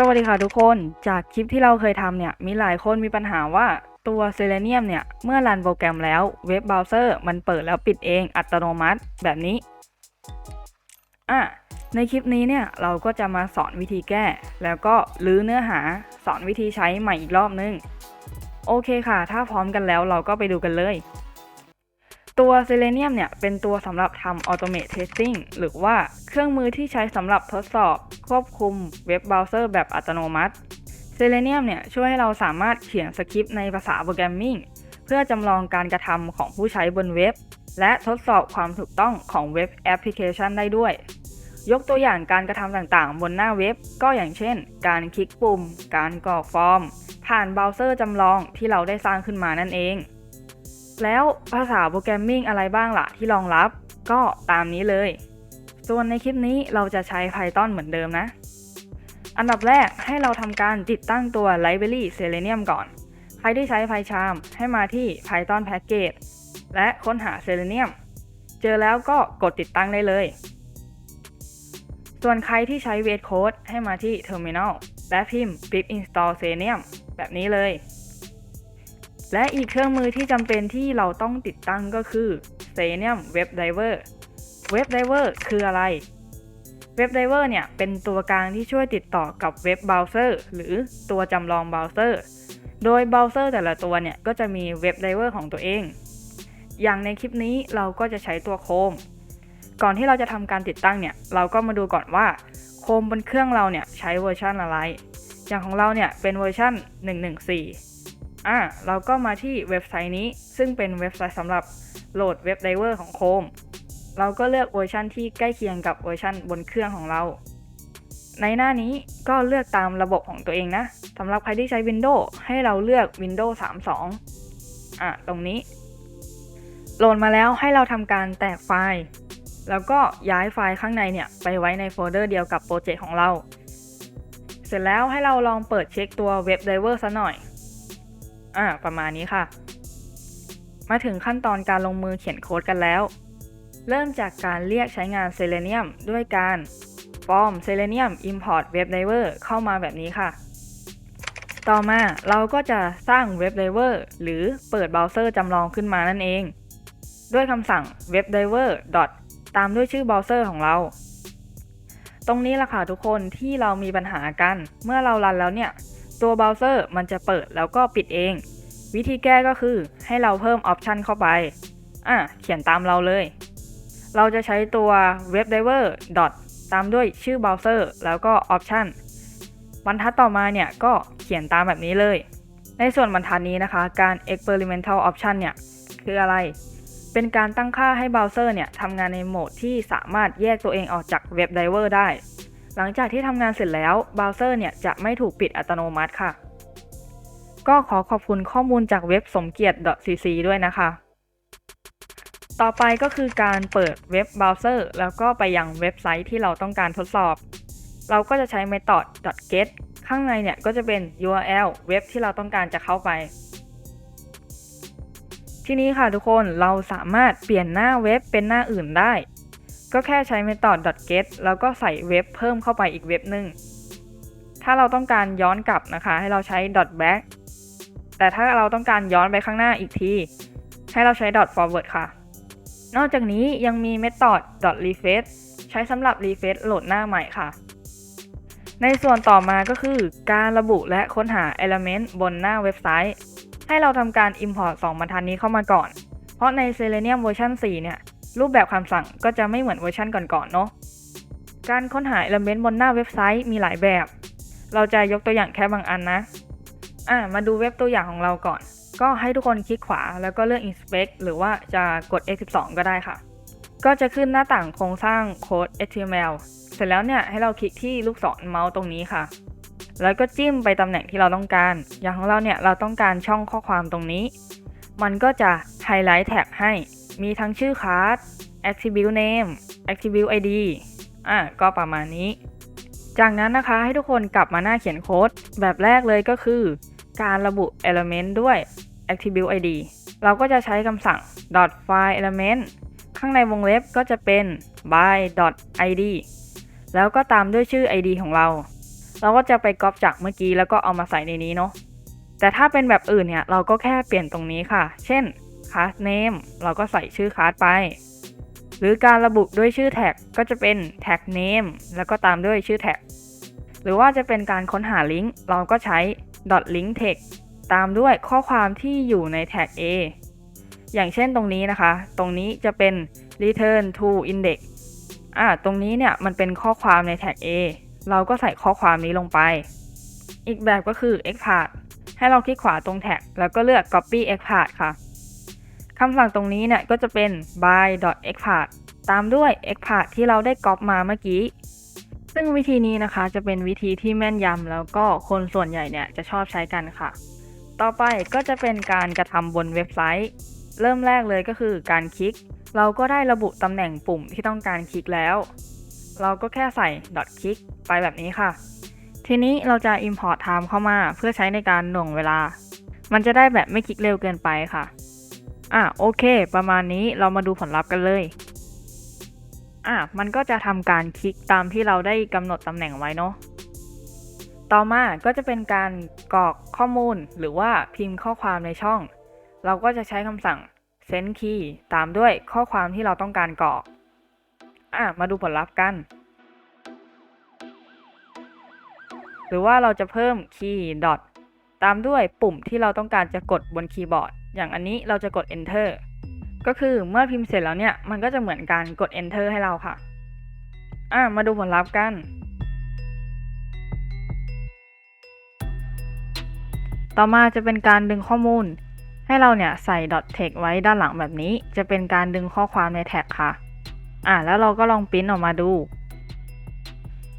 สวัสดีค่ะทุกคน จากคลิปที่เราเคยทำเนี่ย มีหลายคนมีปัญหาว่าตัว Selenium เนี่ย เมื่อรันโปรแกรมแล้วเว็บเบราว์เซอร์มันเปิดแล้วปิดเองอัตโนมัติแบบนี้ อะ ในคลิปนี้เนี่ย เราก็จะมาสอนวิธีแก้ แล้วก็รื้อเนื้อหาสอนวิธีใช้ใหม่อีกรอบนึง โอเคค่ะ ถ้าพร้อมกันแล้วเราก็ไปดูกันเลย ตัว Selenium เนี่ยเป็นตัวสำหรับทำ Automate Testing หรือว่าเครื่องมือที่ใช้สำหรับทดสอบ ควบคุมเว็บเบราว์เซอร์แบบอัตโนมัติ Selenium เนี่ยช่วยให้เราสามารถเขียนสคริปต์ในภาษาโปรแกรมมิ่งเพื่อจำลองการกระทำของผู้ใช้บนเว็บ และทดสอบความถูกต้องของเว็บแอปพลิเคชันได้ด้วย ยกตัวอย่างการกระทำต่างๆ บนหน้าเว็บ ก็อย่างเช่น การคลิกปุ่ม การกรอกฟอร์ม ผ่านเบราว์เซอร์จำลองที่เราได้สร้างขึ้นมานั่นเอง แล้วภาษาโปรแกรมมิ่งอะไรบ้างล่ะที่รองรับ ก็ตามนี้เลย ส่วนในคลิปนี้เราจะใช้ Python เหมือนเดิมนะ อันดับแรกให้เราทำการติดตั้งตัว Library Selenium ก่อน ใครที่ใช้ PyCharm ให้มาที่ Python Package และค้นหา Selenium เจอแล้วก็กดติดตั้งได้เลย ส่วนใครที่ใช้ v e t Code ให้มาที่ Terminal และพิมพ์ pip install selenium แบบนี้เลย และอีกเครื่องมือที่จำเป็นที่เราต้องติดตั้งก็คือ Selenium Web Driver Web Driver คืออะไร Web Driver เนี่ยเป็นตัวกลางที่ช่วยติดต่อกับเว็บเบราว์เซอร์หรือตัวจำลองเบราว์เซอร์ โดยเบราว์เซอร์แต่ละตัวเนี่ยก็จะมีเว็บไดเวอร์ของตัวเอง อย่างในคลิปนี้เราก็จะใช้ตัวโคม ก่อนที่เราจะทำการติดตั้งเนี่ยเราก็มาดูก่อนว่าโคมบนเครื่องเราเนี่ยใช้เวอร์ชันอะไร อย่างของเราเนี่ยเป็นเวอร์ชัน114 อะเราก็มาที่เว็บไซต์นี้ ซึ่งเป็นเว็บไซต์สำหรับโหลดเว็บไดเวอร์ของโคม เราก็เลือกเวอร์ชันที่ใกล้เคียงกับเวอร์ชันบนเครื่องของเรา ในหน้านี้ก็เลือกตามระบบของตัวเองนะสำหรับใครที่ใช้ Windows ให้เราเลือก Windows 32 อะ ตรงนี้ โหลดมาแล้วให้เราทำการแตกไฟล์ แล้วก็ย้ายไฟล์ข้างในเนี่ยไปไว้ในโฟลเดอร์เดียวกับโปรเจกต์ของเรา เสร็จแล้วให้เราลองเปิดเช็คตัวเว็บไดเวอร์ซะหน่อย อะประมาณนี้ค่ะ มาถึงขั้นตอนการลงมือเขียนโค้ดกันแล้ว เริ่มจากการเรียกใช้งาน Selenium ด้วยการ form Selenium import web driver เข้ามาแบบนี้ค่ะ ต่อมาเราก็จะสร้าง web driver หรือเปิดเบราว์เซอร์จำลองขึ้นมานั่นเอง ด้วยคำสั่ง web driver ตามด้วยชื่อเบราว์เซอร์ของเรา ตรงนี้ล่ะค่ะทุกคนที่เรามีปัญหากัน เมื่อเรารันแล้วเนี่ย ตัวเบราว์เซอร์มันจะเปิดแล้วก็ปิดเอง วิธีแก้ก็คือให้เราเพิ่มออปชันเข้าไป อะ เขียนตามเราเลย เราจะใช้ตัว webdriver dot ตามด้วยชื่อเบราว์เซอร์แล้วก็ option บรรทัดต่อมาเนี่ยก็เขียนตามแบบนี้เลย ในส่วนบรรทัดนี้นะคะ การ experimental option เนี่ยคืออะไร เป็นการตั้งค่าให้เบราว์เซอร์เนี่ยทำงานในโหมดที่สามารถแยกตัวเองออกจาก WebDriver ได้ หลังจากที่ทำงานเสร็จแล้วเบราว์เซอร์เนี่ยจะไม่ถูกปิดอัตโนมัติค่ะ ก็ขอขอบคุณข้อมูลจากเว็บสมเกียรติ .cc ด้วยนะคะ ต่อไปก็คือการเปิดเว็บเบราว์เซอร์ แล้วก็ไปยังเว็บไซต์ที่เราต้องการทดสอบ เราก็จะใช้ method get ข้างในเนี่ยก็จะเป็น URL เว็บที่เราต้องการจะเข้าไป ที่นี้ค่ะทุกคนเราสามารถเปลี่ยนหน้าเว็บเป็นหน้าอื่นได้ ก็แค่ใช้ method get แล้วก็ใส่เว็บเพิ่มเข้าไปอีกเว็บหนึ่ง ถ้าเราต้องการย้อนกลับนะคะ ให้เราใช้ back แต่ถ้าเราต้องการย้อนไปข้างหน้าอีกที ให้เราใช้ forward ค่ะ นอกจากนี้ยังมี method refresh ใช้สำหรับ refresh โหลดหน้าใหม่ค่ะ ในส่วนต่อมาก็คือการระบุและค้นหา element บนหน้าเว็บไซต์ ให้เราทำการ import 2บรรทัดนี้เข้ามาก่อน เพราะใน Selenium เวอร์ชัน4เนี่ย รูปแบบคำสั่งก็จะไม่เหมือนเวอร์ชันก่อนๆเนาะการค้นหา element บนหน้าเว็บไซต์มีหลายแบบ เราจะยกตัวอย่างแค่บางอันนะอะมาดูเว็บตัวอย่างของเราก่อน ก็ให้ทุกคนคลิกขวาแล้วก็เลือก inspect หรือว่าจะกด F12 ก็ได้ค่ะ ก็จะขึ้นหน้าต่างโครงสร้างโค้ด HTML เสร็จแล้วเนี่ยให้เราคลิกที่ลูกศรเมาส์ตรงนี้ค่ะ แล้วก็จิ้มไปตำแหน่งที่เราต้องการ อย่างของเราเนี่ยเราต้องการช่องข้อความตรงนี้ มันก็จะไฮไลท์แท็กให้ มีทั้งชื่อคลาส attribute name attribute id อะก็ประมาณนี้ จากนั้นนะคะให้ทุกคนกลับมาหน้าเขียนโค้ด แบบแรกเลยก็คือ การระบุ element ด้วย attribute id เราก็จะใช้คำสั่ง dot file element ข้างในวงเล็บก็จะเป็น by dot id แล้วก็ตามด้วยชื่อ id ของเรา เราก็จะไปก๊อปจากเมื่อกี้แล้วก็เอามาใส่ในนี้เนาะแต่ถ้าเป็นแบบอื่นเนี่ยเราก็แค่เปลี่ยนตรงนี้ค่ะ เช่น class name เราก็ใส่ชื่อ class ไป หรือการระบุด้วยชื่อแท็กก็จะเป็น tag name แล้วก็ตามด้วยชื่อแท็ก หรือว่าจะเป็นการค้นหาลิงก์เราก็ใช้ dot link text ตามด้วยข้อความที่อยู่ในแท็ก A อย่างเช่นตรงนี้นะคะ ตรงนี้จะเป็น return to index อ่าตรงนี้เนี่ยมันเป็นข้อความในแท็ก A เราก็ใส่ข้อความนี้ลงไป อีกแบบก็คือ expart ให้เราคลิกขวาตรงแท็ก แล้วก็เลือก copy expart ค่ะ คำสั่งตรงนี้เนี่ยก็จะเป็น by expart ตามด้วย expart ที่เราได้ก๊อปมาเมื่อกี้ ซึ่งวิธีนี้นะคะจะเป็นวิธีที่แม่นยำแล้วก็คนส่วนใหญ่เนี่ยจะชอบใช้กันค่ะ ต่อไปก็จะเป็นการกระทำบนเว็บไซต์ เริ่มแรกเลยก็คือการคลิก เราก็ได้ระบุตำแหน่งปุ่มที่ต้องการคลิกแล้ว เราก็แค่ใส่ dot click ไปแบบนี้ค่ะ ทีนี้เราจะ import time เข้ามาเพื่อใช้ในการหน่วงเวลา มันจะได้แบบไม่คลิกเร็วเกินไปค่ะ อะโอเค ประมาณนี้เรามาดูผลลัพธ์กันเลยอะมันก็จะทำการคลิกตามที่เราได้กำหนดตำแหน่งไว้เนาะต่อมาก็จะเป็นการกรอกข้อมูลหรือว่าพิมพ์ข้อความในช่อง เราก็จะใช้คำสั่ง send key ตามด้วยข้อความที่เราต้องการกรอกอะมาดูผลลัพธ์กัน หรือว่าเราจะเพิ่ม key dot ตามด้วยปุ่มที่เราต้องการจะกดบนคีย์บอร์ด อย่างอันนี้เราจะกด enter ก็คือเมื่อพิมพ์เสร็จแล้วเนี่ย มันก็จะเหมือนการกด enter ให้เราค่ะ อะมาดูผลลัพธ์กัน ต่อมาจะเป็นการดึงข้อมูล ให้เราเนี่ยใส่ dot text ไว้ด้านหลังแบบนี้ จะเป็นการดึงข้อความในแท็กค่ะ อะแล้วเราก็ลองปริ้นออกมาดู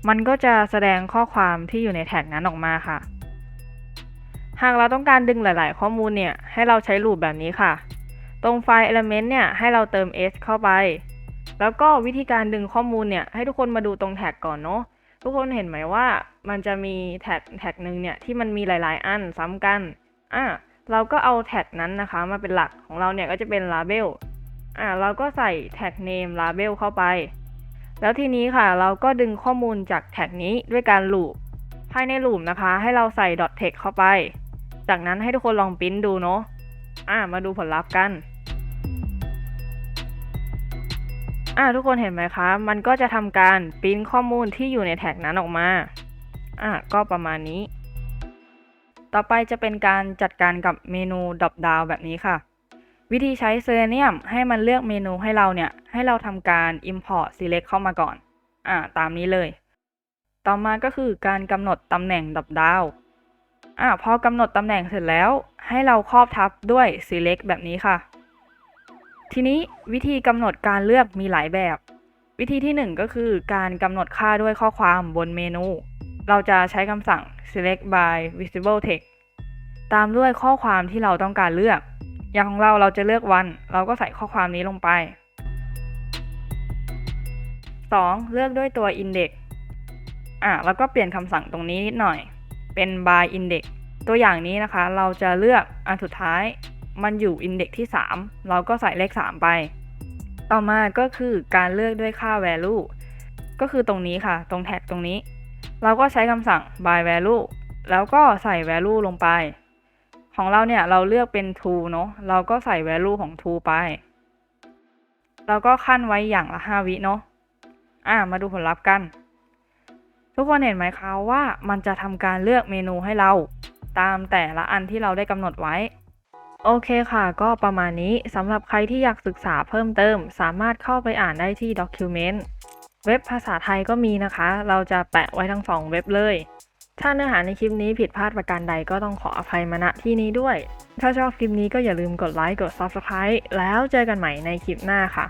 มันก็จะแสดงข้อความที่อยู่ในแท็กนั้นออกมาค่ะ หากเราต้องการดึงหลาย ๆ ข้อมูลเนี่ย ให้เราใช้ลูปแบบนี้ค่ะ ตรงไฟล์ element เนี่ย ให้เราเติม s เข้าไป แล้วก็วิธีการดึงข้อมูลเนี่ย ให้ทุกคนมาดูตรงแท็กก่อนเนาะ ทุกคนเห็นไหมว่ามันจะมีแท็กแท็กหนึ่งเนี่ย ที่มันมีหลาย ๆ อันซ้ำกัน อะ เราก็เอาแท็กนั้นนะคะ มาเป็นหลักของเราเนี่ยก็จะเป็น label อะ เราก็ใส่แท็ก name label เข้าไป แล้วทีนี้ค่ะ เราก็ดึงข้อมูลจากแท็กนี้ด้วยการลูปภายในลูปนะคะ ให้เราใส่ dot text เข้าไป จากนั้นให้ทุกคนลองปริ้นดูเนาะอะมาดูผลลัพธ์กัน อะทุกคนเห็นไหมคะ มันก็จะทำการปริ้นข้อมูลที่อยู่ในแท็กนั้นออกมา อะก็ประมาณนี้ ต่อไปจะเป็นการจัดการกับเมนูดรอปดาวแบบนี้ค่ะ วิธีใช้ Selenium ให้มันเลือกเมนูให้เราเนี่ย ให้เราทำการ Import Select เข้ามาก่อน อ่าตามนี้เลย ต่อมาก็คือการกำหนดตำแหน่งดรอปดาว อ่าพอกำหนดตำแหน่งเสร็จแล้ว ให้เราครอบทับด้วย Select แบบนี้ค่ะ ทีนี้วิธีกำหนดการเลือกมีหลายแบบ วิธีที่หนึ่งก็คือการกำหนดค่าด้วยข้อความบนเมนู เราจะใช้คำสั่ง select by visible text ตามด้วยข้อความที่เราต้องการเลือก อย่างของเราเราจะเลือกวัน เราก็ใส่ข้อความนี้ลงไป 2. เลือกด้วยตัว index อะแล้วก็เปลี่ยนคำสั่งตรงนี้นิดหน่อย เป็น by index ตัวอย่างนี้นะคะ เราจะเลือกอันสุดท้ายมันอยู่ index ที่ 3 เราก็ใส่เลข 3 ไป ต่อมาก็คือการเลือกด้วยค่า value ก็คือตรงนี้ค่ะ ตรงแท็กตรงนี้ เราก็ใช้คำสั่ง by value แล้วก็ใส่ value ลงไป ของเราเนี่ยเราเลือกเป็น true เนอะเราก็ใส่ value ของ true ไป เราก็ขั้นไว้อย่างละ 5 วิเนาะอ่ามาดูผลลัพธ์กัน ทุกคนเห็นไหมคะว่ามันจะทำการเลือกเมนูให้เรา ตามแต่ละอันที่เราได้กำหนดไว้ โอเคค่ะ ก็ประมาณนี้สำหรับใครที่อยากศึกษาเพิ่มเติม สามารถเข้าไปอ่านได้ที่ Document เว็บภาษาไทยก็มีนะคะ เราจะแปะไว้ทั้งสองเว็บเลย ถ้าเนื้อหาในคลิปนี้ผิดพลาดประการใดก็ต้องขออภัยมาณที่นี้ด้วย ถ้าชอบคลิปนี้ก็อย่าลืมกดไลค์กด Subscribe แล้วเจอกันใหม่ในคลิปหน้าค่ะ